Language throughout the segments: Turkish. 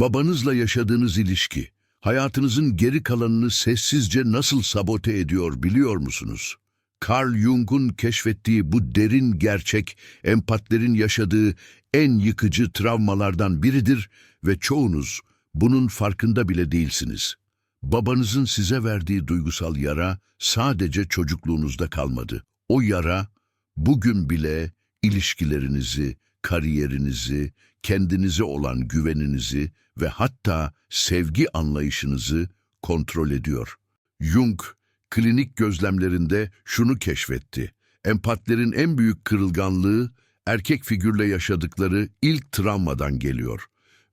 Babanızla yaşadığınız ilişki, hayatınızın geri kalanını sessizce nasıl sabote ediyor biliyor musunuz? Carl Jung'un keşfettiği bu derin gerçek, empatlerin yaşadığı en yıkıcı travmalardan biridir ve çoğunuz bunun farkında bile değilsiniz. Babanızın size verdiği duygusal yara sadece çocukluğunuzda kalmadı. O yara bugün bile ilişkilerinizi, kariyerinizi, kendinize olan güveninizi ve hatta sevgi anlayışınızı kontrol ediyor. Jung, klinik gözlemlerinde şunu keşfetti. Empatlerin en büyük kırılganlığı erkek figürle yaşadıkları ilk travmadan geliyor.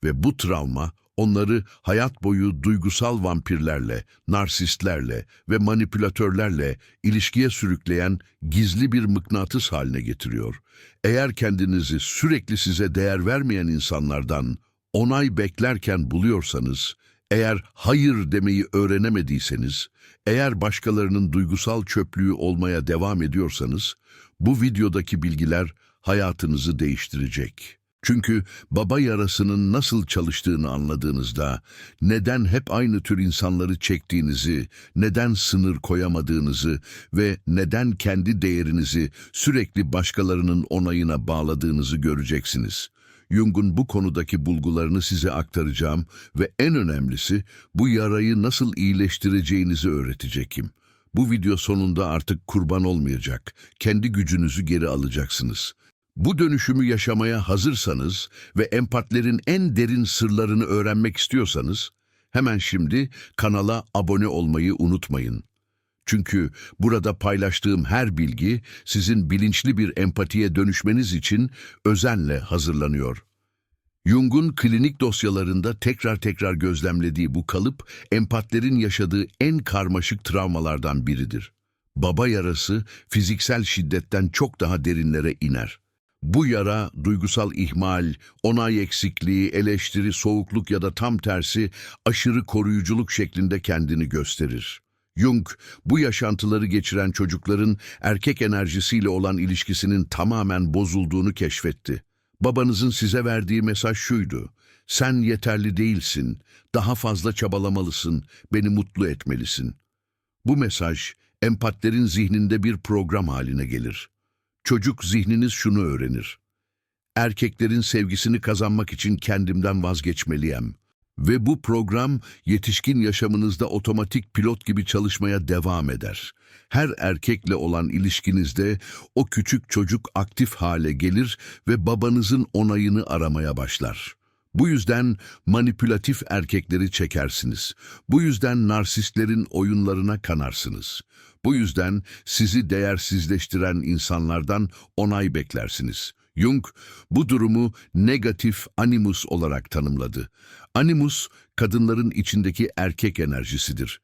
Ve bu travma onları hayat boyu duygusal vampirlerle, narsistlerle ve manipülatörlerle ilişkiye sürükleyen gizli bir mıknatıs haline getiriyor. Eğer kendinizi sürekli size değer vermeyen insanlardan onay beklerken buluyorsanız, eğer hayır demeyi öğrenemediyseniz, eğer başkalarının duygusal çöplüğü olmaya devam ediyorsanız, bu videodaki bilgiler hayatınızı değiştirecek. Çünkü baba yarasının nasıl çalıştığını anladığınızda, neden hep aynı tür insanları çektiğinizi, neden sınır koyamadığınızı ve neden kendi değerinizi sürekli başkalarının onayına bağladığınızı göreceksiniz. Jung'un bu konudaki bulgularını size aktaracağım ve en önemlisi bu yarayı nasıl iyileştireceğinizi öğreteceğim. Bu video sonunda artık kurban olmayacak, kendi gücünüzü geri alacaksınız. Bu dönüşümü yaşamaya hazırsanız ve empatlerin en derin sırlarını öğrenmek istiyorsanız, hemen şimdi kanala abone olmayı unutmayın. Çünkü burada paylaştığım her bilgi sizin bilinçli bir empatiye dönüşmeniz için özenle hazırlanıyor. Jung'un klinik dosyalarında tekrar tekrar gözlemlediği bu kalıp, empatlerin yaşadığı en karmaşık travmalardan biridir. Baba yarası fiziksel şiddetten çok daha derinlere iner. Bu yara duygusal ihmal, onay eksikliği, eleştiri, soğukluk ya da tam tersi aşırı koruyuculuk şeklinde kendini gösterir. Jung, bu yaşantıları geçiren çocukların erkek enerjisiyle olan ilişkisinin tamamen bozulduğunu keşfetti. Babanızın size verdiği mesaj şuydu. Sen yeterli değilsin, daha fazla çabalamalısın, beni mutlu etmelisin. Bu mesaj, empatlerin zihninde bir program haline gelir. Çocuk zihniniz şunu öğrenir. Erkeklerin sevgisini kazanmak için kendimden vazgeçmeliyim. Ve bu program yetişkin yaşamınızda otomatik pilot gibi çalışmaya devam eder. Her erkekle olan ilişkinizde o küçük çocuk aktif hale gelir ve babanızın onayını aramaya başlar. Bu yüzden manipülatif erkekleri çekersiniz. Bu yüzden narsistlerin oyunlarına kanarsınız. Bu yüzden sizi değersizleştiren insanlardan onay beklersiniz. Jung bu durumu negatif animus olarak tanımladı. Animus, kadınların içindeki erkek enerjisidir.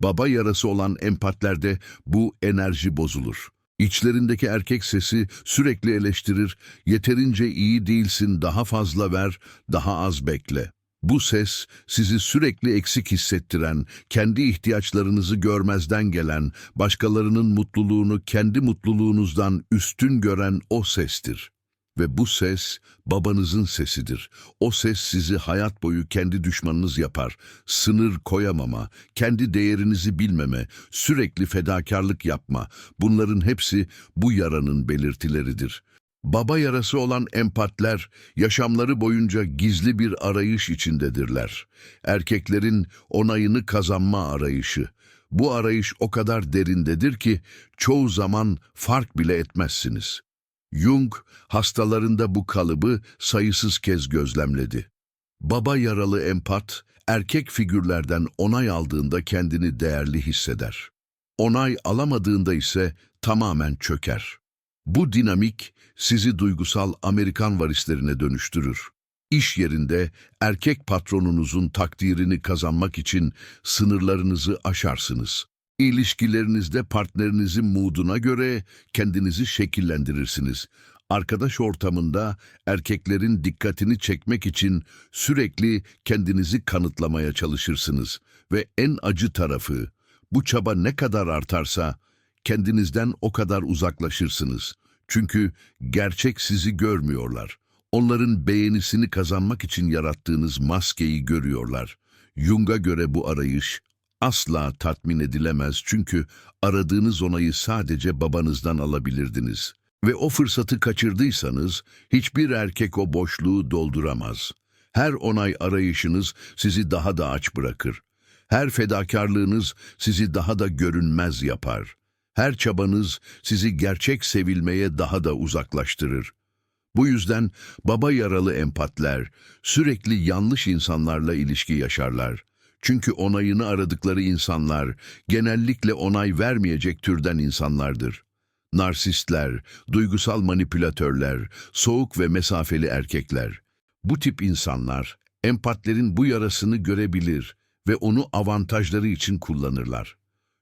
Baba yarası olan empatlerde bu enerji bozulur. İçlerindeki erkek sesi sürekli eleştirir, yeterince iyi değilsin, daha fazla ver, daha az bekle. Bu ses sizi sürekli eksik hissettiren, kendi ihtiyaçlarınızı görmezden gelen, başkalarının mutluluğunu kendi mutluluğunuzdan üstün gören o sestir. Ve bu ses babanızın sesidir. O ses sizi hayat boyu kendi düşmanınız yapar. Sınır koyamama, kendi değerinizi bilmeme, sürekli fedakarlık yapma. Bunların hepsi bu yaranın belirtileridir. Baba yarası olan empatler yaşamları boyunca gizli bir arayış içindedirler. Erkeklerin onayını kazanma arayışı. Bu arayış o kadar derindedir ki çoğu zaman fark bile etmezsiniz. Jung hastalarında bu kalıbı sayısız kez gözlemledi. Baba yaralı empat, erkek figürlerden onay aldığında kendini değerli hisseder. Onay alamadığında ise tamamen çöker. Bu dinamik sizi duygusal Amerikan varislerine dönüştürür. İş yerinde erkek patronunuzun takdirini kazanmak için sınırlarınızı aşarsınız. İlişkilerinizde partnerinizin mooduna göre kendinizi şekillendirirsiniz. Arkadaş ortamında erkeklerin dikkatini çekmek için sürekli kendinizi kanıtlamaya çalışırsınız. Ve en acı tarafı, bu çaba ne kadar artarsa kendinizden o kadar uzaklaşırsınız. Çünkü gerçek sizi görmüyorlar. onların beğenisini kazanmak için yarattığınız maskeyi görüyorlar. Jung'a göre bu arayış asla tatmin edilemez çünkü aradığınız onayı sadece babanızdan alabilirdiniz. Ve o fırsatı kaçırdıysanız hiçbir erkek o boşluğu dolduramaz. Her onay arayışınız sizi daha da aç bırakır. Her fedakarlığınız sizi daha da görünmez yapar. Her çabanız sizi gerçek sevilmeye daha da uzaklaştırır. Bu yüzden baba yaralı empatler sürekli yanlış insanlarla ilişki yaşarlar. Çünkü onayını aradıkları insanlar genellikle onay vermeyecek türden insanlardır. Narsistler, duygusal manipülatörler, soğuk ve mesafeli erkekler. Bu tip insanlar empatlerin bu yarasını görebilir ve onu avantajları için kullanırlar.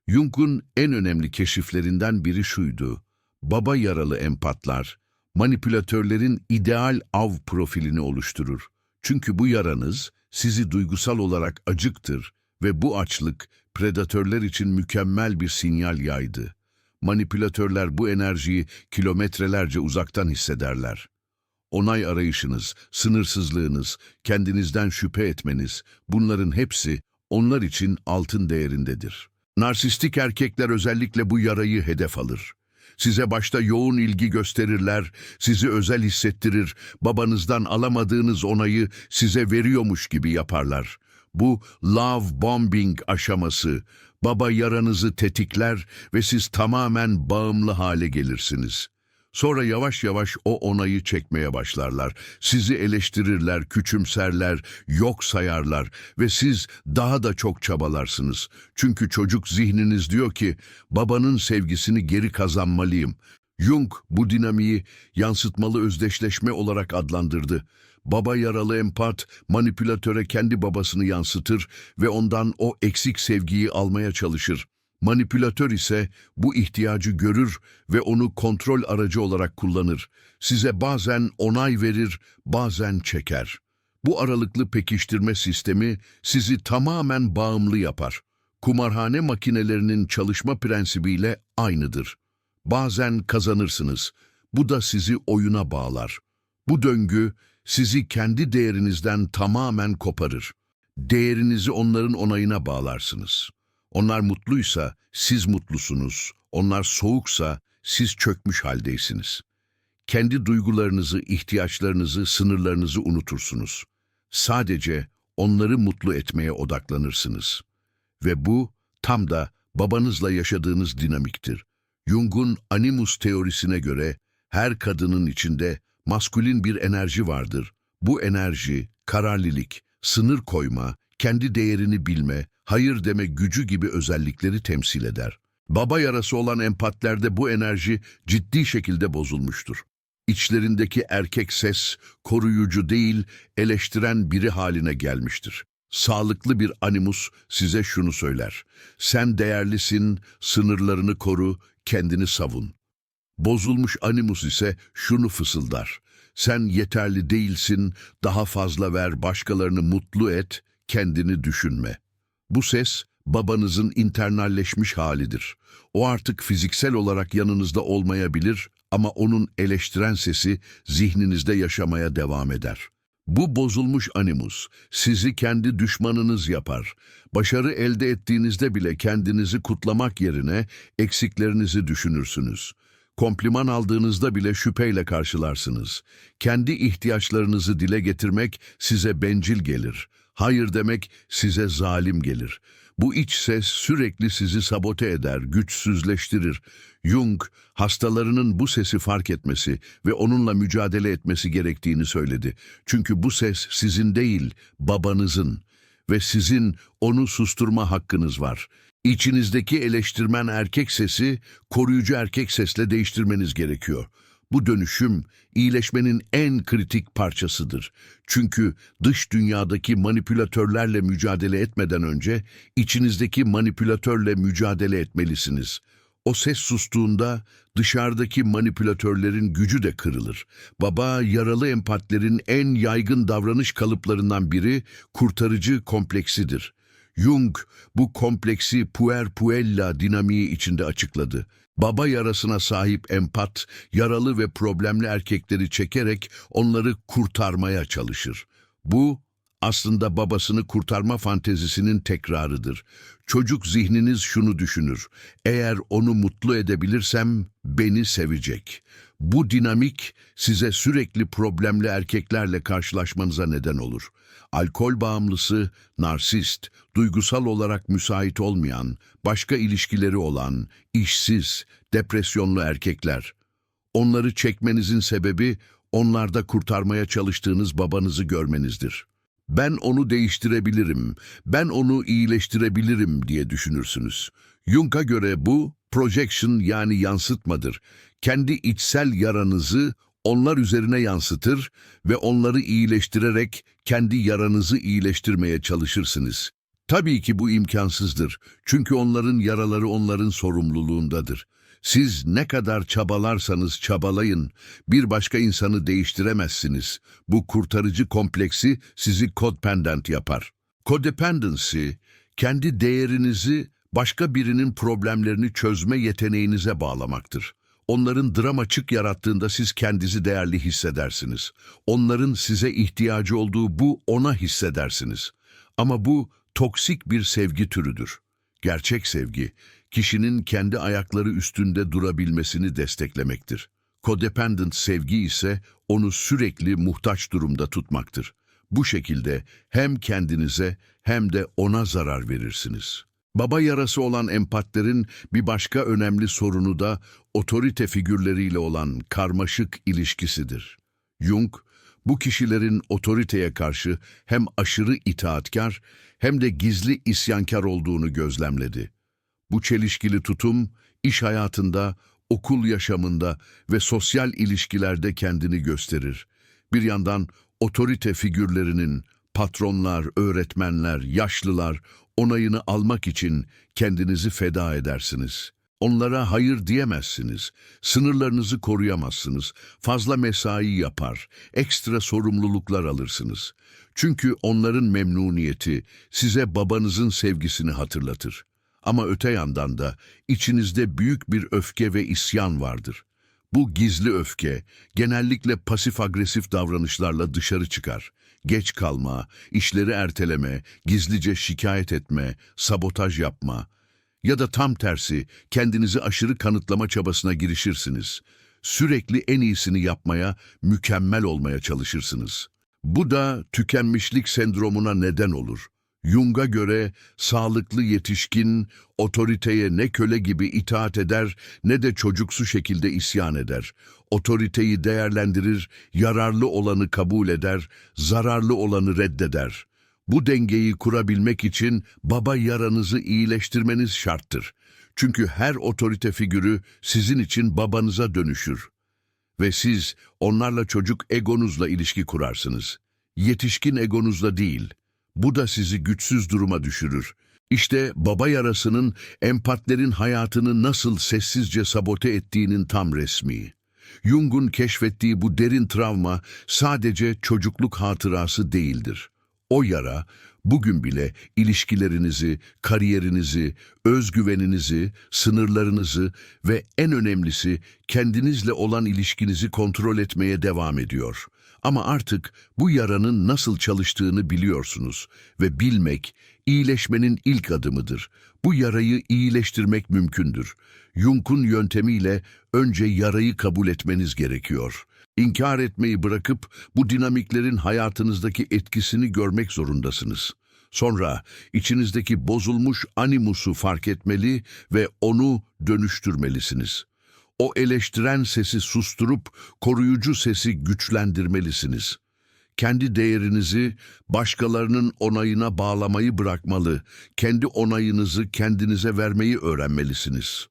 Jung'un en önemli keşiflerinden biri şuydu. Baba yaralı empatlar, manipülatörlerin ideal av profilini oluşturur. Çünkü bu yaranız sizi duygusal olarak acıktır ve bu açlık predatörler için mükemmel bir sinyal yaydı. Manipülatörler bu enerjiyi kilometrelerce uzaktan hissederler. Onay arayışınız, sınırsızlığınız, kendinizden şüphe etmeniz, bunların hepsi onlar için altın değerindedir. Narsistik erkekler özellikle bu yarayı hedef alır. Size başta yoğun ilgi gösterirler, sizi özel hissettirir, babanızdan alamadığınız onayı size veriyormuş gibi yaparlar. Bu love bombing aşaması, baba yaranızı tetikler ve siz tamamen bağımlı hale gelirsiniz. Sonra yavaş yavaş o onayı çekmeye başlarlar. Sizi eleştirirler, küçümserler, yok sayarlar ve siz daha da çok çabalarsınız. Çünkü çocuk zihniniz diyor ki babanın sevgisini geri kazanmalıyım. Jung bu dinamiği yansıtmalı özdeşleşme olarak adlandırdı. Baba yaralı empat, manipülatöre kendi babasını yansıtır ve ondan o eksik sevgiyi almaya çalışır. Manipülatör ise bu ihtiyacı görür ve onu kontrol aracı olarak kullanır. Size bazen onay verir, bazen çeker. Bu aralıklı pekiştirme sistemi sizi tamamen bağımlı yapar. Kumarhane makinelerinin çalışma prensibiyle aynıdır. Bazen kazanırsınız. Bu da sizi oyuna bağlar. Bu döngü sizi kendi değerinizden tamamen koparır. Değerinizi onların onayına bağlarsınız. Onlar mutluysa siz mutlusunuz. Onlar soğuksa siz çökmüş haldeysiniz. Kendi duygularınızı, ihtiyaçlarınızı, sınırlarınızı unutursunuz. Sadece onları mutlu etmeye odaklanırsınız. Ve bu tam da babanızla yaşadığınız dinamiktir. Jung'un animus teorisine göre her kadının içinde maskülin bir enerji vardır. Bu enerji, kararlılık, sınır koyma, kendi değerini bilme, hayır deme gücü gibi özellikleri temsil eder. Baba yarası olan empatlerde bu enerji ciddi şekilde bozulmuştur. İçlerindeki erkek ses koruyucu değil, eleştiren biri haline gelmiştir. Sağlıklı bir animus size şunu söyler. Sen değerlisin, sınırlarını koru, kendini savun. Bozulmuş animus ise şunu fısıldar. Sen yeterli değilsin, daha fazla ver, başkalarını mutlu et, kendini düşünme. Bu ses babanızın internalleşmiş halidir. O artık fiziksel olarak yanınızda olmayabilir ama onun eleştiren sesi zihninizde yaşamaya devam eder. Bu bozulmuş animus sizi kendi düşmanınız yapar. Başarı elde ettiğinizde bile kendinizi kutlamak yerine eksiklerinizi düşünürsünüz. Kompliman aldığınızda bile şüpheyle karşılarsınız. Kendi ihtiyaçlarınızı dile getirmek size bencil gelir. Hayır demek size zalim gelir. Bu iç ses sürekli sizi sabote eder, güçsüzleştirir. Jung, hastalarının bu sesi fark etmesi ve onunla mücadele etmesi gerektiğini söyledi. Çünkü bu ses sizin değil, babanızın ve sizin onu susturma hakkınız var. İçinizdeki eleştirmen erkek sesi koruyucu erkek sesle değiştirmeniz gerekiyor. Bu dönüşüm iyileşmenin en kritik parçasıdır. Çünkü dış dünyadaki manipülatörlerle mücadele etmeden önce içinizdeki manipülatörle mücadele etmelisiniz. O ses sustuğunda dışarıdaki manipülatörlerin gücü de kırılır. Baba, yaralı empatlerin en yaygın davranış kalıplarından biri kurtarıcı kompleksidir. Jung bu kompleksi puer puella dinamiği içinde açıkladı. Baba yarasına sahip empat, yaralı ve problemli erkekleri çekerek onları kurtarmaya çalışır. Bu aslında babasını kurtarma fantezisinin tekrarıdır. Çocuk zihniniz şunu düşünür. Eğer onu mutlu edebilirsem beni sevecek. Bu dinamik size sürekli problemli erkeklerle karşılaşmanıza neden olur. Alkol bağımlısı, narsist, duygusal olarak müsait olmayan, başka ilişkileri olan, işsiz, depresyonlu erkekler. Onları çekmenizin sebebi onlarda kurtarmaya çalıştığınız babanızı görmenizdir. Ben onu değiştirebilirim, ben onu iyileştirebilirim diye düşünürsünüz. Jung'a göre bu projection yani yansıtmadır. Kendi içsel yaranızı onlar üzerine yansıtır ve onları iyileştirerek kendi yaranızı iyileştirmeye çalışırsınız. Tabii ki bu imkansızdır. Çünkü onların yaraları onların sorumluluğundadır. Siz ne kadar çabalarsanız çabalayın, bir başka insanı değiştiremezsiniz. Bu kurtarıcı kompleksi sizi codependent yapar. Codependency, kendi değerinizi başka birinin problemlerini çözme yeteneğinize bağlamaktır. Onların dram açık yarattığında siz kendinizi değerli hissedersiniz. Onların size ihtiyacı olduğu bu ona hissedersiniz. Ama bu toksik bir sevgi türüdür. Gerçek sevgi, kişinin kendi ayakları üstünde durabilmesini desteklemektir. Codependent sevgi ise onu sürekli muhtaç durumda tutmaktır. Bu şekilde hem kendinize hem de ona zarar verirsiniz. Baba yarası olan empatlerin bir başka önemli sorunu da otorite figürleriyle olan karmaşık ilişkisidir. Jung, bu kişilerin otoriteye karşı hem aşırı itaatkar hem de gizli isyankar olduğunu gözlemledi. Bu çelişkili tutum, iş hayatında, okul yaşamında ve sosyal ilişkilerde kendini gösterir. Bir yandan otorite figürlerinin, patronlar, öğretmenler, yaşlılar onayını almak için kendinizi feda edersiniz. Onlara hayır diyemezsiniz, sınırlarınızı koruyamazsınız, fazla mesai yapar, ekstra sorumluluklar alırsınız. Çünkü onların memnuniyeti size babanızın sevgisini hatırlatır. Ama öte yandan da içinizde büyük bir öfke ve isyan vardır. Bu gizli öfke genellikle pasif agresif davranışlarla dışarı çıkar. Geç kalma, işleri erteleme, gizlice şikayet etme, sabotaj yapma ya da tam tersi kendinizi aşırı kanıtlama çabasına girişirsiniz. Sürekli en iyisini yapmaya, mükemmel olmaya çalışırsınız. Bu da tükenmişlik sendromuna neden olur. Jung'a göre sağlıklı yetişkin otoriteye ne köle gibi itaat eder ne de çocuksu şekilde isyan eder. Otoriteyi değerlendirir, yararlı olanı kabul eder, zararlı olanı reddeder. Bu dengeyi kurabilmek için baba yaranızı iyileştirmeniz şarttır. Çünkü her otorite figürü sizin için babanıza dönüşür. Ve siz onlarla çocuk egonuzla ilişki kurarsınız. Yetişkin egonuzla değil. Bu da sizi güçsüz duruma düşürür. İşte baba yarasının empatlerin hayatını nasıl sessizce sabote ettiğinin tam resmi. Jung'un keşfettiği bu derin travma sadece çocukluk hatırası değildir. O yara bugün bile ilişkilerinizi, kariyerinizi, özgüveninizi, sınırlarınızı ve en önemlisi kendinizle olan ilişkinizi kontrol etmeye devam ediyor. Ama artık bu yaranın nasıl çalıştığını biliyorsunuz ve bilmek iyileşmenin ilk adımıdır. Bu yarayı iyileştirmek mümkündür. Jung'un yöntemiyle önce yarayı kabul etmeniz gerekiyor. İnkar etmeyi bırakıp bu dinamiklerin hayatınızdaki etkisini görmek zorundasınız. Sonra içinizdeki bozulmuş animusu fark etmeli ve onu dönüştürmelisiniz. O eleştiren sesi susturup koruyucu sesi güçlendirmelisiniz. Kendi değerinizi başkalarının onayına bağlamayı bırakmalı, kendi onayınızı kendinize vermeyi öğrenmelisiniz.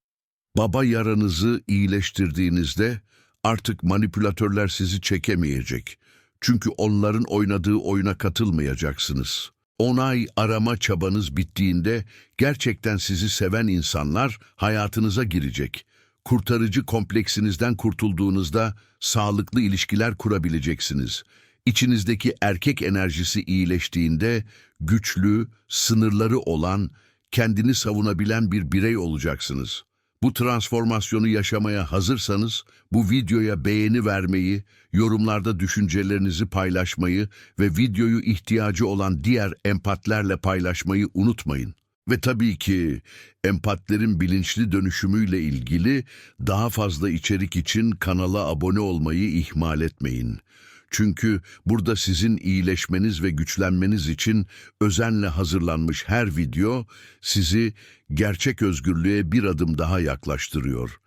Baba yaranızı iyileştirdiğinizde artık manipülatörler sizi çekemeyecek. Çünkü onların oynadığı oyuna katılmayacaksınız. Onay arama çabanız bittiğinde gerçekten sizi seven insanlar hayatınıza girecek. Kurtarıcı kompleksinizden kurtulduğunuzda sağlıklı ilişkiler kurabileceksiniz. İçinizdeki erkek enerjisi iyileştiğinde güçlü, sınırları olan, kendini savunabilen bir birey olacaksınız. Bu transformasyonu yaşamaya hazırsanız bu videoya beğeni vermeyi, yorumlarda düşüncelerinizi paylaşmayı ve videoyu ihtiyacı olan diğer empatlerle paylaşmayı unutmayın. Ve tabii ki empatlerin bilinçli dönüşümüyle ilgili daha fazla içerik için kanala abone olmayı ihmal etmeyin. Çünkü burada sizin iyileşmeniz ve güçlenmeniz için özenle hazırlanmış her video sizi gerçek özgürlüğe bir adım daha yaklaştırıyor.